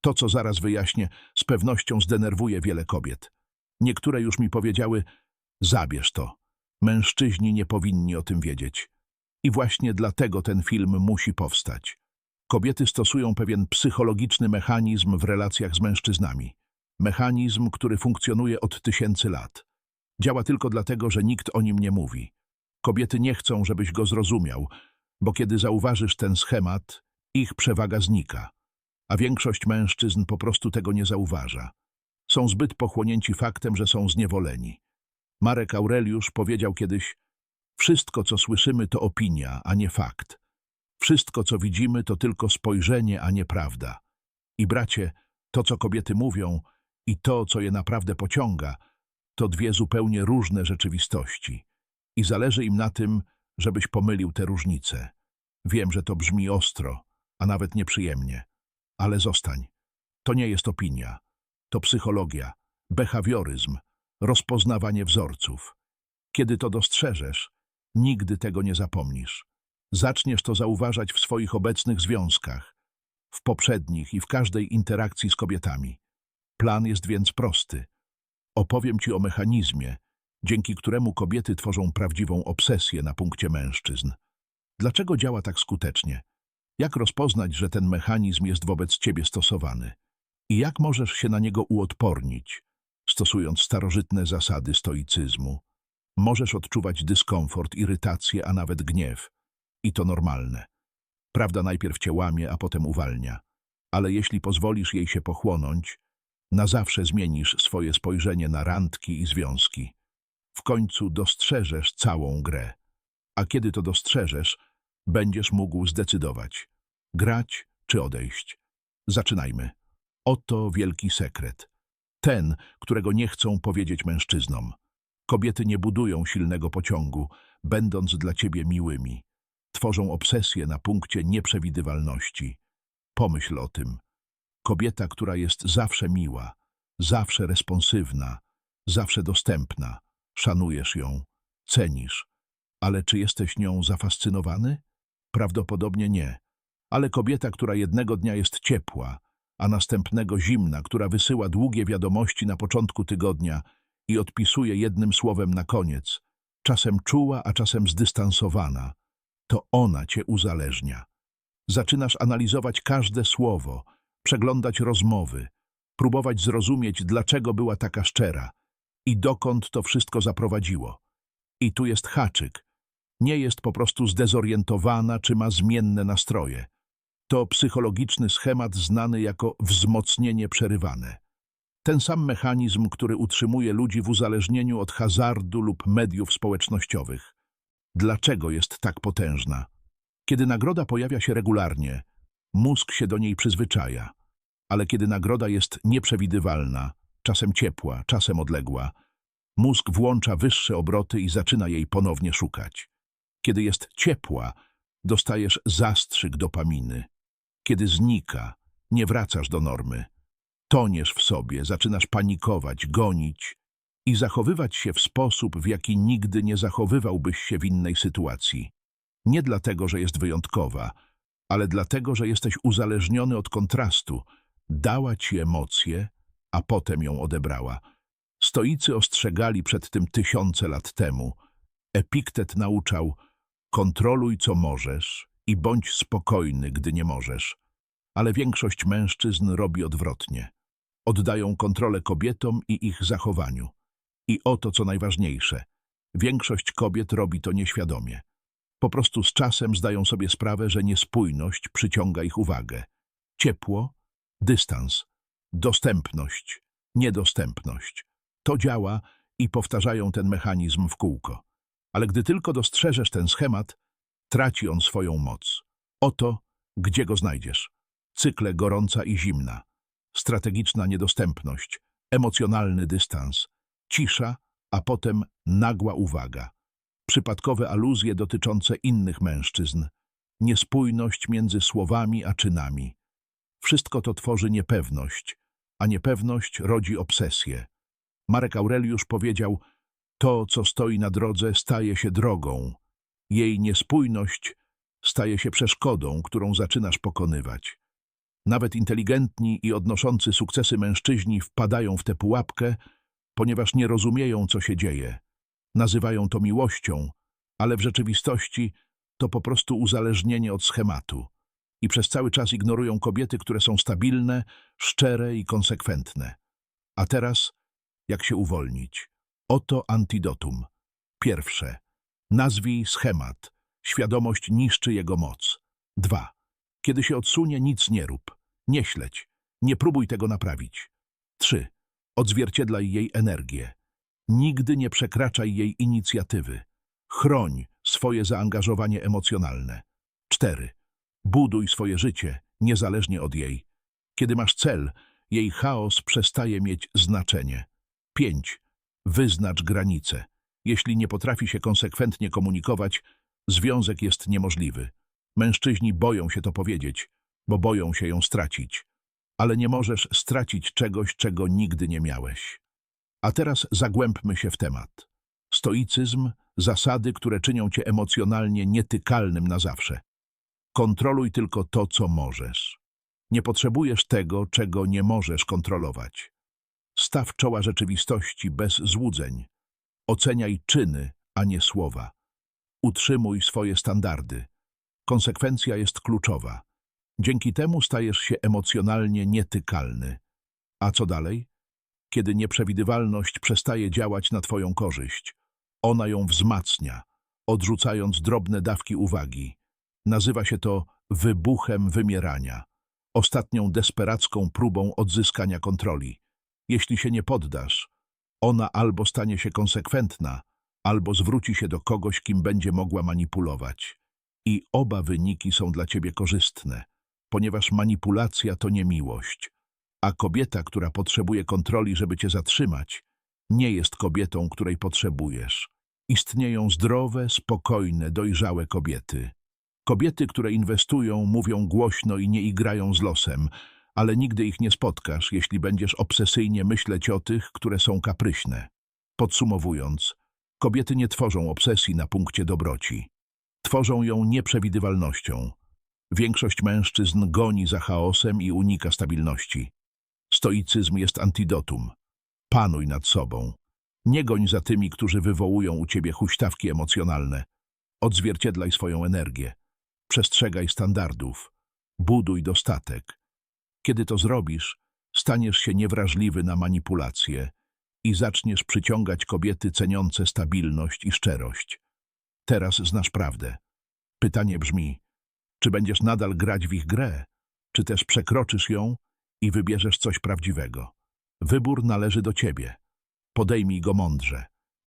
To, co zaraz wyjaśnię, z pewnością zdenerwuje wiele kobiet. Niektóre już mi powiedziały, zabierz to. Mężczyźni nie powinni o tym wiedzieć. I właśnie dlatego ten film musi powstać. Kobiety stosują pewien psychologiczny mechanizm w relacjach z mężczyznami. Mechanizm, który funkcjonuje od tysięcy lat. Działa tylko dlatego, że nikt o nim nie mówi. Kobiety nie chcą, żebyś go zrozumiał, bo kiedy zauważysz ten schemat, ich przewaga znika, a większość mężczyzn po prostu tego nie zauważa. Są zbyt pochłonięci faktem, że są zniewoleni. Marek Aureliusz powiedział kiedyś, wszystko, co słyszymy, to opinia, a nie fakt. Wszystko, co widzimy, to tylko spojrzenie, a nie prawda. I bracie, to, co kobiety mówią i to, co je naprawdę pociąga, to dwie zupełnie różne rzeczywistości. I zależy im na tym, żebyś pomylił te różnice. Wiem, że to brzmi ostro, a nawet nieprzyjemnie, ale zostań. To nie jest opinia. To psychologia, behawioryzm, rozpoznawanie wzorców. Kiedy to dostrzeżesz, nigdy tego nie zapomnisz. Zaczniesz to zauważać w swoich obecnych związkach, w poprzednich i w każdej interakcji z kobietami. Plan jest więc prosty. Opowiem Ci o mechanizmie, dzięki któremu kobiety tworzą prawdziwą obsesję na punkcie mężczyzn. Dlaczego działa tak skutecznie? Jak rozpoznać, że ten mechanizm jest wobec Ciebie stosowany? I jak możesz się na niego uodpornić, stosując starożytne zasady stoicyzmu? Możesz odczuwać dyskomfort, irytację, a nawet gniew. I to normalne. Prawda najpierw cię łamie, a potem uwalnia. Ale jeśli pozwolisz jej się pochłonąć, na zawsze zmienisz swoje spojrzenie na randki i związki. W końcu dostrzeżesz całą grę. A kiedy to dostrzeżesz, będziesz mógł zdecydować. Grać czy odejść. Zaczynajmy. Oto wielki sekret. Ten, którego nie chcą powiedzieć mężczyznom. Kobiety nie budują silnego pociągu, będąc dla ciebie miłymi. Tworzą obsesję na punkcie nieprzewidywalności. Pomyśl o tym. Kobieta, która jest zawsze miła, zawsze responsywna, zawsze dostępna. Szanujesz ją, cenisz. Ale czy jesteś nią zafascynowany? Prawdopodobnie nie. Ale kobieta, która jednego dnia jest ciepła, a następnego zimna, która wysyła długie wiadomości na początku tygodnia i odpisuje jednym słowem na koniec, czasem czuła, a czasem zdystansowana, to ona cię uzależnia. Zaczynasz analizować każde słowo, przeglądać rozmowy, próbować zrozumieć, dlaczego była taka szczera i dokąd to wszystko zaprowadziło. I tu jest haczyk. Nie jest po prostu zdezorientowana czy ma zmienne nastroje. To psychologiczny schemat znany jako wzmocnienie przerywane. Ten sam mechanizm, który utrzymuje ludzi w uzależnieniu od hazardu lub mediów społecznościowych. Dlaczego jest tak potężna? Kiedy nagroda pojawia się regularnie, mózg się do niej przyzwyczaja. Ale kiedy nagroda jest nieprzewidywalna, czasem ciepła, czasem odległa, mózg włącza wyższe obroty i zaczyna jej ponownie szukać. Kiedy jest ciepła, dostajesz zastrzyk dopaminy. Kiedy znika, nie wracasz do normy. Toniesz w sobie, zaczynasz panikować, gonić i zachowywać się w sposób, w jaki nigdy nie zachowywałbyś się w innej sytuacji. Nie dlatego, że jest wyjątkowa, ale dlatego, że jesteś uzależniony od kontrastu. Dała ci emocje, a potem ją odebrała. Stoicy ostrzegali przed tym tysiące lat temu. Epiktet nauczał, kontroluj co możesz i bądź spokojny, gdy nie możesz. Ale większość mężczyzn robi odwrotnie. Oddają kontrolę kobietom i ich zachowaniu. I oto co najważniejsze. Większość kobiet robi to nieświadomie. Po prostu z czasem zdają sobie sprawę, że niespójność przyciąga ich uwagę. Ciepło, dystans, dostępność, niedostępność. To działa i powtarzają ten mechanizm w kółko. Ale gdy tylko dostrzeżesz ten schemat, traci on swoją moc. Oto, gdzie go znajdziesz. Cykle gorąca i zimna, strategiczna niedostępność, emocjonalny dystans, cisza, a potem nagła uwaga, przypadkowe aluzje dotyczące innych mężczyzn, niespójność między słowami a czynami. Wszystko to tworzy niepewność, a niepewność rodzi obsesję. Marek Aureliusz powiedział, to, co stoi na drodze, staje się drogą. Jej niespójność staje się przeszkodą, którą zaczynasz pokonywać. Nawet inteligentni i odnoszący sukcesy mężczyźni wpadają w tę pułapkę, ponieważ nie rozumieją, co się dzieje. Nazywają to miłością, ale w rzeczywistości to po prostu uzależnienie od schematu. I przez cały czas ignorują kobiety, które są stabilne, szczere i konsekwentne. A teraz, jak się uwolnić? Oto antidotum. Pierwsze. Nazwij schemat. Świadomość niszczy jego moc. Dwa. Kiedy się odsunie, nic nie rób. Nie śledź. Nie próbuj tego naprawić. Trzy. Odzwierciedlaj jej energię. Nigdy nie przekraczaj jej inicjatywy. Chroń swoje zaangażowanie emocjonalne. Cztery. Buduj swoje życie, niezależnie od jej. Kiedy masz cel, jej chaos przestaje mieć znaczenie. Pięć. Wyznacz granice. Jeśli nie potrafi się konsekwentnie komunikować, związek jest niemożliwy. Mężczyźni boją się to powiedzieć, bo boją się ją stracić. Ale nie możesz stracić czegoś, czego nigdy nie miałeś. A teraz zagłębmy się w temat. Stoicyzm, zasady, które czynią cię emocjonalnie nietykalnym na zawsze. Kontroluj tylko to, co możesz. Nie potrzebujesz tego, czego nie możesz kontrolować. Staw czoła rzeczywistości bez złudzeń. Oceniaj czyny, a nie słowa. Utrzymuj swoje standardy. Konsekwencja jest kluczowa. Dzięki temu stajesz się emocjonalnie nietykalny. A co dalej? Kiedy nieprzewidywalność przestaje działać na twoją korzyść, ona ją wzmacnia, odrzucając drobne dawki uwagi. Nazywa się to wybuchem wymierania, ostatnią desperacką próbą odzyskania kontroli. Jeśli się nie poddasz, ona albo stanie się konsekwentna, albo zwróci się do kogoś, kim będzie mogła manipulować. I oba wyniki są dla ciebie korzystne, ponieważ manipulacja to nie miłość, a kobieta, która potrzebuje kontroli, żeby cię zatrzymać, nie jest kobietą, której potrzebujesz. Istnieją zdrowe, spokojne, dojrzałe kobiety. Kobiety, które inwestują, mówią głośno i nie igrają z losem, ale nigdy ich nie spotkasz, jeśli będziesz obsesyjnie myśleć o tych, które są kapryśne. Podsumowując, kobiety nie tworzą obsesji na punkcie dobroci. Tworzą ją nieprzewidywalnością. Większość mężczyzn goni za chaosem i unika stabilności. Stoicyzm jest antidotum. Panuj nad sobą. Nie goń za tymi, którzy wywołują u ciebie huśtawki emocjonalne. Odzwierciedlaj swoją energię. Przestrzegaj standardów. Buduj dostatek. Kiedy to zrobisz, staniesz się niewrażliwy na manipulacje i zaczniesz przyciągać kobiety ceniące stabilność i szczerość. Teraz znasz prawdę. Pytanie brzmi, czy będziesz nadal grać w ich grę, czy też przekroczysz ją i wybierzesz coś prawdziwego. Wybór należy do ciebie. Podejmij go mądrze.